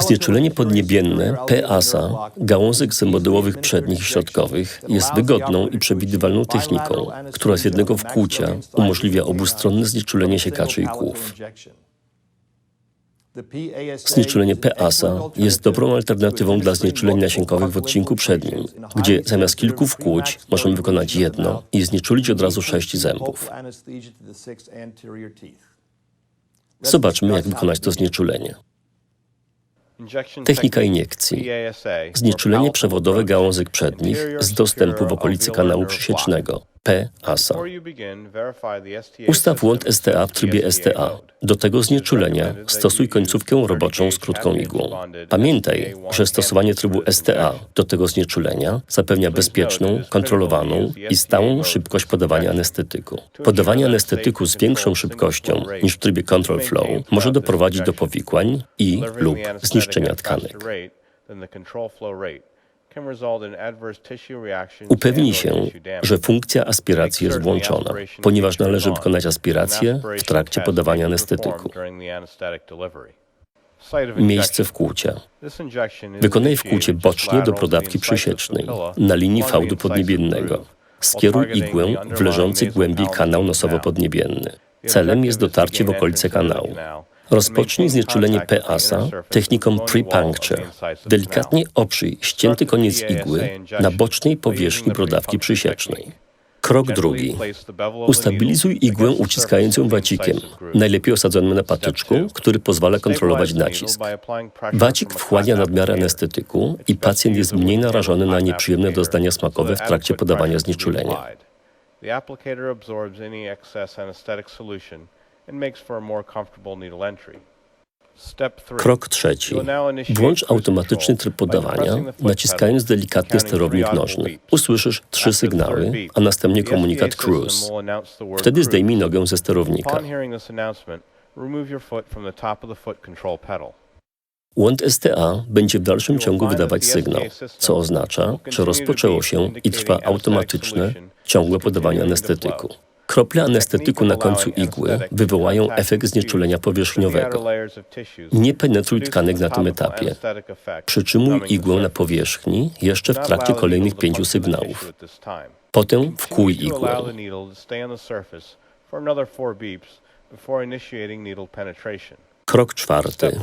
Znieczulenie podniebienne PASA gałązek modełowych przednich i środkowych jest wygodną i przewidywalną techniką, która z jednego wkłucia umożliwia obustronne znieczulenie siekaczy i kłów. Znieczulenie PASA jest dobrą alternatywą dla znieczuleń nasienkowych w odcinku przednim, gdzie zamiast kilku wkłuć możemy wykonać jedno i znieczulić od razu sześć zębów. Zobaczmy, jak wykonać to znieczulenie. Technika iniekcji. Znieczulenie przewodowe gałązek przednich z dostępu w okolicy kanału przysiecznego. P-ASA. Ustaw łąd STA w trybie STA. Do tego znieczulenia stosuj końcówkę roboczą z krótką igłą. Pamiętaj, że stosowanie trybu STA do tego znieczulenia zapewnia bezpieczną, kontrolowaną i stałą szybkość podawania anestetyku. Podawanie anestetyku z większą szybkością niż w trybie Control Flow może doprowadzić do powikłań i lub zniszczenia tkanek. Upewnij się, że funkcja aspiracji jest włączona, ponieważ należy wykonać aspirację w trakcie podawania anestetyku. Miejsce wkłucia. Wykonaj wkłucie bocznie do prodawki przysiecznej na linii fałdu podniebiennego. Skieruj igłę w leżący głębiej kanał nosowo-podniebienny. Celem jest dotarcie w okolice kanału. Rozpocznij znieczulenie PASA techniką pre-puncture. Delikatnie oprzyj ścięty koniec igły na bocznej powierzchni brodawki przysiecznej. Krok drugi. Ustabilizuj igłę uciskając ją wacikiem, najlepiej osadzonym na patyczku, który pozwala kontrolować nacisk. Wacik wchłania nadmiar anestetyku i pacjent jest mniej narażony na nieprzyjemne doznania smakowe w trakcie podawania znieczulenia. The applicator absorbs any excess anesthetic solution Krok trzeci. Włącz automatyczny tryb podawania, naciskając delikatnie sterownik nożny. Usłyszysz trzy sygnały, a następnie komunikat cruise. Wtedy zdejmij nogę ze sterownika. Łąd STA będzie w dalszym ciągu wydawać sygnał, co oznacza, że rozpoczęło się i trwa automatyczne, ciągłe podawanie anestetyku. Krople anestetyku na końcu igły wywołają efekt znieczulenia powierzchniowego. Nie penetruj tkanek na tym etapie. Przytrzymuj igłę na powierzchni jeszcze w trakcie kolejnych pięciu sygnałów. Potem wkłuj igłę. Krok czwarty.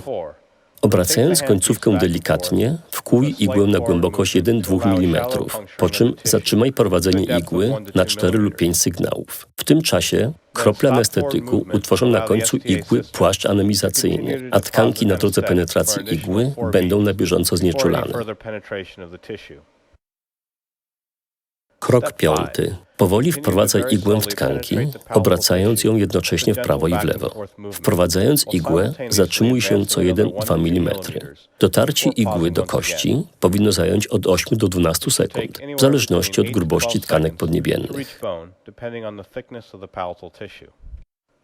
Obracając końcówkę delikatnie, wkłuj igłę na głębokość 1-2 mm, po czym zatrzymaj prowadzenie igły na 4 lub 5 sygnałów. W tym czasie krople anestetyku utworzą na końcu igły płaszcz anemizacyjny, a tkanki na drodze penetracji igły będą na bieżąco znieczulane. Krok piąty. Powoli wprowadzaj igłę w tkanki, obracając ją jednocześnie w prawo i w lewo. Wprowadzając igłę, zatrzymuj się co 1-2 mm. Dotarcie igły do kości powinno zająć od 8 do 12 sekund, w zależności od grubości tkanek podniebiennych.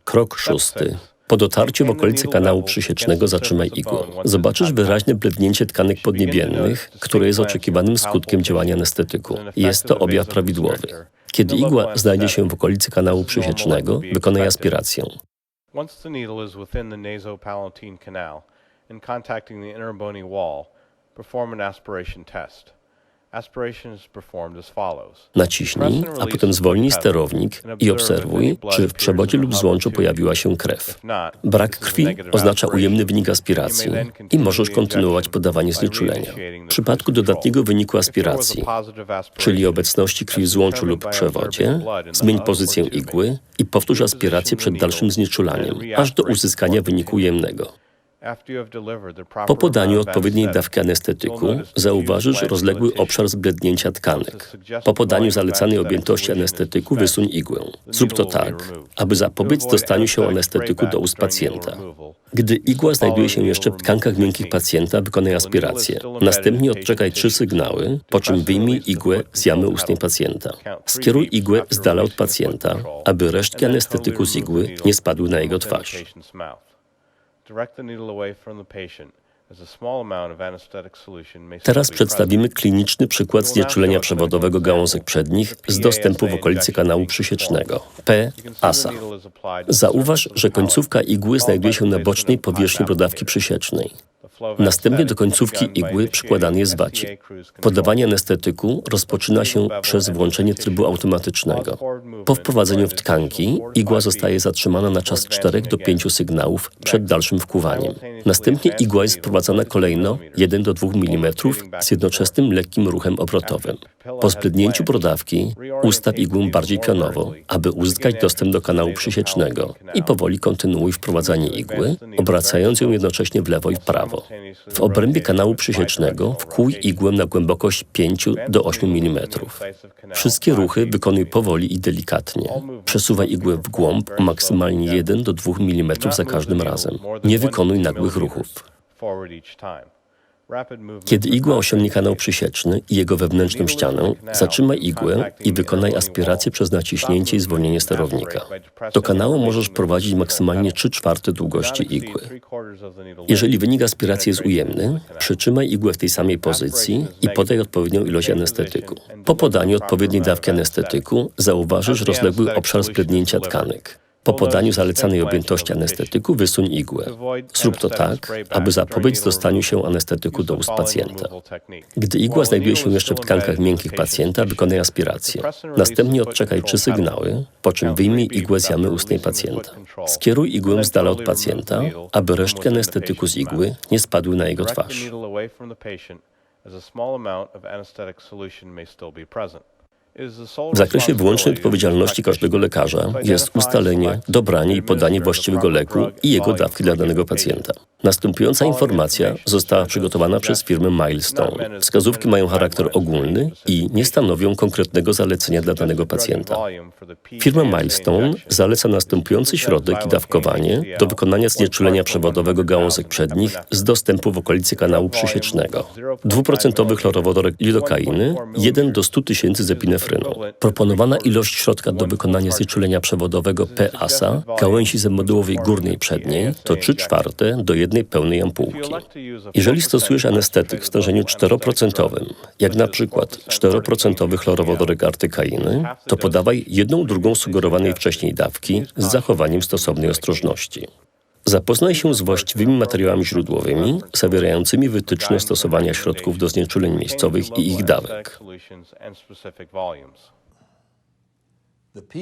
Krok szósty. Po dotarciu w okolicy kanału przysiecznego zatrzymaj igłę. Zobaczysz wyraźne blednięcie tkanek podniebiennych, które jest oczekiwanym skutkiem działania anestetyku. Jest to objaw prawidłowy. Kiedy igła znajdzie się w okolicy kanału przysiecznego, wykonaj aspirację. Once the needle is within the canal and contacting the inner bony wall, perform an aspiration test. Naciśnij, a potem zwolnij sterownik i obserwuj, czy w przewodzie lub złączu pojawiła się krew. Brak krwi oznacza ujemny wynik aspiracji i możesz kontynuować podawanie znieczulenia. W przypadku dodatniego wyniku aspiracji, czyli obecności krwi w złączu lub przewodzie, zmień pozycję igły i powtórz aspirację przed dalszym znieczulaniem, aż do uzyskania wyniku ujemnego. Po podaniu odpowiedniej dawki anestetyku zauważysz rozległy obszar zblednięcia tkanek. Po podaniu zalecanej objętości anestetyku wysuń igłę. Zrób to tak, aby zapobiec dostaniu się anestetyku do ust pacjenta. Gdy igła znajduje się jeszcze w tkankach miękkich pacjenta, wykonaj aspirację. Następnie odczekaj trzy sygnały, po czym wyjmij igłę z jamy ustnej pacjenta. Skieruj igłę z dala od pacjenta, aby resztki anestetyku z igły nie spadły na jego twarz. Teraz przedstawimy kliniczny przykład znieczulenia przewodowego gałązek przednich z dostępu w okolicy kanału przysiecznego. P-ASA. Zauważ, że końcówka igły znajduje się na bocznej powierzchni brodawki przysiecznej. Następnie do końcówki igły przykładany jest wacik. Podawanie anestetyku rozpoczyna się przez włączenie trybu automatycznego. Po wprowadzeniu w tkanki igła zostaje zatrzymana na czas 4 do 5 sygnałów przed dalszym wkuwaniem. Następnie igła jest wprowadzana kolejno 1 do 2 mm z jednoczesnym lekkim ruchem obrotowym. Po splydnięciu brodawki ustaw igłę bardziej pionowo, aby uzyskać dostęp do kanału przysiecznego i powoli kontynuuj wprowadzanie igły, obracając ją jednocześnie w lewo i w prawo. W obrębie kanału przysiecznego wkłuj igłę na głębokość 5 do 8 mm. Wszystkie ruchy wykonuj powoli i delikatnie. Przesuwaj igłę w głąb o maksymalnie 1 do 2 mm za każdym razem. Nie wykonuj nagłych ruchów. Kiedy igła osiągnie kanał przysieczny i jego wewnętrzną ścianę, zatrzymaj igłę i wykonaj aspirację przez naciśnięcie i zwolnienie sterownika. Do kanału możesz prowadzić maksymalnie 3 czwarte długości igły. Jeżeli wynik aspiracji jest ujemny, przytrzymaj igłę w tej samej pozycji i podaj odpowiednią ilość anestetyku. Po podaniu odpowiedniej dawki anestetyku zauważysz rozległy obszar splydnięcia tkanek. Po podaniu zalecanej objętości anestetyku wysuń igłę. Zrób to tak, aby zapobiec dostaniu się anestetyku do ust pacjenta. Gdy igła znajduje się jeszcze w tkankach miękkich pacjenta, wykonaj aspirację. Następnie odczekaj trzy sygnały, po czym wyjmij igłę z jamy ustnej pacjenta. Skieruj igłę z dala od pacjenta, aby resztki anestetyku z igły nie spadły na jego twarz. W zakresie wyłącznej odpowiedzialności każdego lekarza. Jest ustalenie, dobranie i podanie właściwego leku i jego dawki dla danego pacjenta. Następująca informacja została przygotowana przez firmę Milestone. Wskazówki mają charakter ogólny i nie stanowią konkretnego zalecenia dla danego pacjenta. Firma Milestone zaleca następujący środek i dawkowanie do wykonania znieczulenia przewodowego gałązek przednich z dostępu w okolicy kanału przysiecznego. Dwuprocentowy chlorowodorek lidokainy 1 do 100 tysięcy z. Proponowana ilość środka do wykonania znieczulenia przewodowego PASA gałęzi zemodułowej górnej przedniej to 3 czwarte do jednej pełnej ampułki. Jeżeli stosujesz anestetyk w stężeniu 4%, jak na przykład 4% chlorowodorek artykainy, to podawaj jedną drugą sugerowanej wcześniej dawki z zachowaniem stosownej ostrożności. Zapoznaj się z właściwymi materiałami źródłowymi zawierającymi wytyczne stosowania środków do znieczuleń miejscowych i ich dawek.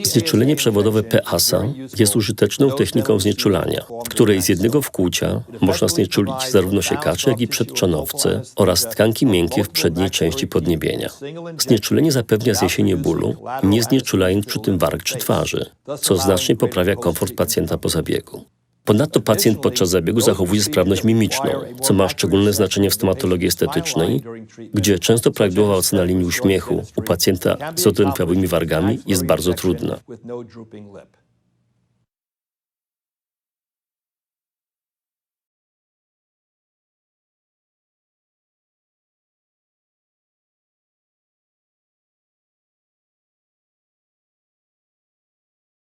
Znieczulenie przewodowe PASA jest użyteczną techniką znieczulania, w której z jednego wkłucia można znieczulić zarówno siekacze, jak i przedczonowce oraz tkanki miękkie w przedniej części podniebienia. Znieczulenie zapewnia zniesienie bólu, nie znieczulając przy tym warg czy twarzy, co znacznie poprawia komfort pacjenta po zabiegu. Ponadto pacjent podczas zabiegu zachowuje sprawność mimiczną, co ma szczególne znaczenie w stomatologii estetycznej, gdzie często prawidłowa ocena linii uśmiechu u pacjenta z odrętwiałymi wargami jest bardzo trudna.